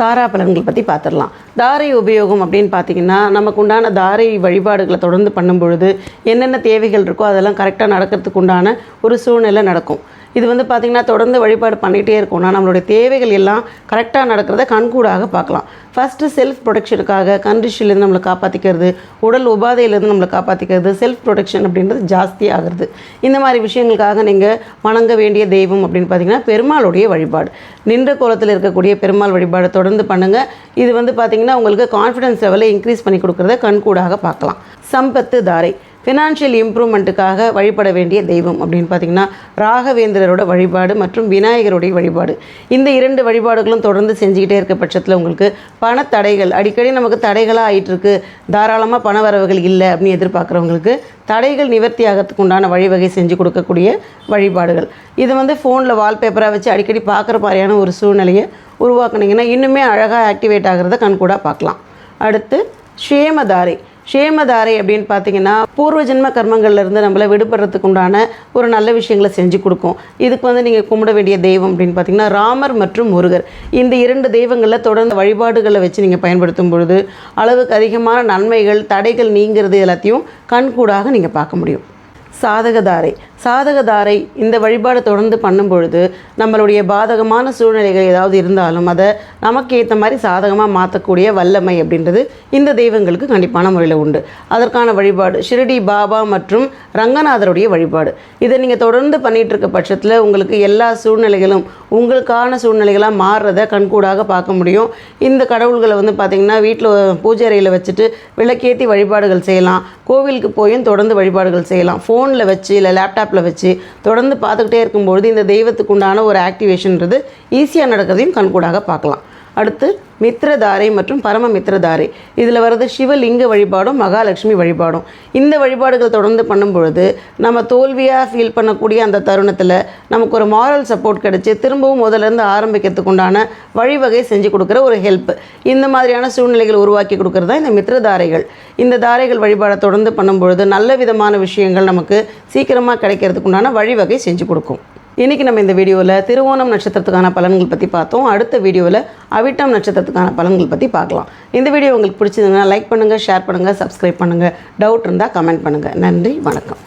தாரா பலன்கள் பற்றி பார்த்துடலாம் தாரை உபயோகம் அப்படின்னு பார்த்தீங்கன்னா நமக்கு உண்டான தாரை வழிபாடுகளை தொடர்ந்து பண்ணும் பொழுது என்னென்ன தேவைகள் இருக்கோ அதெல்லாம் கரெக்டாக நடக்கிறதுக்கு உண்டான ஒரு சூழ்நிலை நடக்கும். இது வந்து பார்த்திங்கன்னா தொடர்ந்து வழிபாடு பண்ணிகிட்டே இருக்கோம்னா நம்மளுடைய தேவைகள் எல்லாம் கரெக்டாக நடக்கிறத கண்கூடாக பார்க்கலாம். ஃபஸ்ட்டு செல்ஃப் ப்ரொடெக்ஷனுக்காக கண்டிஷன்லேருந்து நம்மளை காப்பாற்றிக்கிறது உடல் உபாதையிலேருந்து நம்மளை காப்பாற்றிக்கிறது செல்ஃப் ப்ரொடெக்ஷன் அப்படின்றது ஜாஸ்தி ஆகிறது. இந்த மாதிரி விஷயங்களுக்காக நீங்கள் வணங்க வேண்டிய தெய்வம் அப்படின்னு பார்த்தீங்கன்னா பெருமாளுடைய வழிபாடு. நின்ற கோலத்தில் இருக்கக்கூடிய பெருமாள் வழிபாடு தொடர்ந்து பண்ணுங்கள் இது வந்து பார்த்திங்கன்னா உங்களுக்கு கான்ஃபிடன்ஸ் லெவலை இன்க்ரீஸ் பண்ணி கொடுக்குறத கண்கூடாக பார்க்கலாம். சம்பத்து தாரை ஃபினான்ஷியல் இம்ப்ரூவ்மெண்ட்டுக்காக வழிபட வேண்டிய தெய்வம் அப்படின்னு பார்த்தீங்கன்னா ராகவேந்திரரோட வழிபாடு மற்றும் விநாயகருடைய வழிபாடு. இந்த இரண்டு வழிபாடுகளும் தொடர்ந்து செஞ்சுக்கிட்டே இருக்க பட்சத்தில் உங்களுக்கு பண தடைகள் அடிக்கடி நமக்கு தடைகளாக ஆயிட்டு இருக்கு தாராளமாக பண வரவுகள் இல்லை அப்படின்னு எதிர்பார்க்குறவங்களுக்கு தடைகள் நிவர்த்தி ஆகிறதுக்கு உண்டான வழிவகை செஞ்சு கொடுக்கக்கூடிய வழிபாடுகள். இது வந்து ஃபோனில் வால்பேப்பராக வச்சு அடிக்கடி பார்க்குற மாதிரியான ஒரு சூழ்நிலையை உருவாக்குனீங்கன்னா இன்னுமே அழகாக ஆக்டிவேட் ஆகிறத கண்கூடாக பார்க்கலாம். அடுத்து ஷேமதாரை ஷேமதாரை அப்படின்னு பார்த்தீங்கன்னா பூர்வ ஜென்ம கர்மங்கள்லேருந்து நம்மளை விடுபடுறதுக்கு உண்டான ஒரு நல்ல விஷயங்களை செஞ்சு கொடுக்கும். இதுக்கு வந்து நீங்கள் கும்பிட வேண்டிய தெய்வம் அப்படின்னு பார்த்தீங்கன்னா ராமர் மற்றும் முருகர். இந்த இரண்டு தெய்வங்களில் தொடர்ந்து வழிபாடுகளை வச்சு நீங்கள் பயன்படுத்தும் பொழுது அளவுக்கு அதிகமான நன்மைகள் தடைகள் நீங்கிறது எல்லாத்தையும் கண்கூடாக நீங்கள் பார்க்க முடியும். சாதகதாரை. சாதகதாரை இந்த வழிபாடு தொடர்ந்து பண்ணும் பொழுது நம்மளுடைய பாதகமான சூழ்நிலைகள் ஏதாவது இருந்தாலும் அதை நமக்கு ஏற்ற மாதிரி சாதகமாக மாற்றக்கூடிய வல்லமை அப்படின்றது இந்த தெய்வங்களுக்கு கண்டிப்பான முறையில் உண்டு. அதற்கான வழிபாடு ஷிரடி பாபா மற்றும் ரங்கநாதருடைய வழிபாடு. இதை நீங்கள் தொடர்ந்து பண்ணிகிட்ருக்க இருக்க பட்சத்தில் உங்களுக்கு எல்லா சூழ்நிலைகளும் உங்களுக்கான சூழ்நிலைகளாக மாறுறத கண்கூடாக பார்க்க முடியும். இந்த கடவுள்களை வந்து பார்த்திங்கன்னா வீட்டில் பூஜை அறையில் வச்சுட்டு விளக்கேற்றி வழிபாடுகள் செய்யலாம். கோவிலுக்கு போயும் தொடர்ந்து வழிபாடுகள் செய்யலாம். ஃபோனில் வச்சு இல்லை லேப்டாப் லேப்டாப்பில் வச்சு தொடர்ந்து பார்த்துக்கிட்டே இருக்கும்பொழுது இந்த தெய்வத்துக்கு உண்டான ஒரு ஆக்டிவேஷன்றது ஈஸியாக நடக்கிறதையும் கண்கூடாக பார்க்கலாம். அடுத்து மித்ரதாரை மற்றும் பரம மித்ரதாரை. இதில் வர்றது சிவலிங்க வழிபாடும் மகாலட்சுமி வழிபாடும். இந்த வழிபாடுகள் தொடர்ந்து பண்ணும் பொழுது நம்ம தோல்வியாக ஃபீல் பண்ணக்கூடிய அந்த தருணத்தில் நமக்கு ஒரு மாரல் சப்போர்ட் கிடச்சி திரும்பவும் முதல்ல இருந்து ஆரம்பிக்கிறதுக்கு உண்டான வழிவகை செஞ்சு கொடுக்குற ஒரு ஹெல்ப் இந்த மாதிரியான சூழ்நிலைகள் உருவாக்கி கொடுக்குறது தான் இந்த மித்ரதாரைகள். இந்த தாரைகள் வழிபாடை தொடர்ந்து பண்ணும் பொழுது நல்ல விதமான விஷயங்கள் நமக்கு சீக்கிரமாக கிடைக்கிறதுக்கு உண்டான வழிவகை செஞ்சு கொடுக்கும். இன்றைக்கி நம்ம இந்த வீடியோவில் திருவோணம் நட்சத்திரத்துக்கான பலன்கள் பற்றி பார்த்தோம். அடுத்த வீடியோவில் அவிட்டம் நட்சத்திரத்துக்கான பலன்கள் பற்றி பார்க்கலாம். இந்த வீடியோ உங்களுக்கு பிடிச்சதுன்னா லைக் பண்ணுங்கள் ஷேர் பண்ணுங்கள் சப்ஸ்கிரைப் பண்ணுங்கள் டவுட் இருந்தால் கமெண்ட் பண்ணுங்கள் நன்றி வணக்கம்.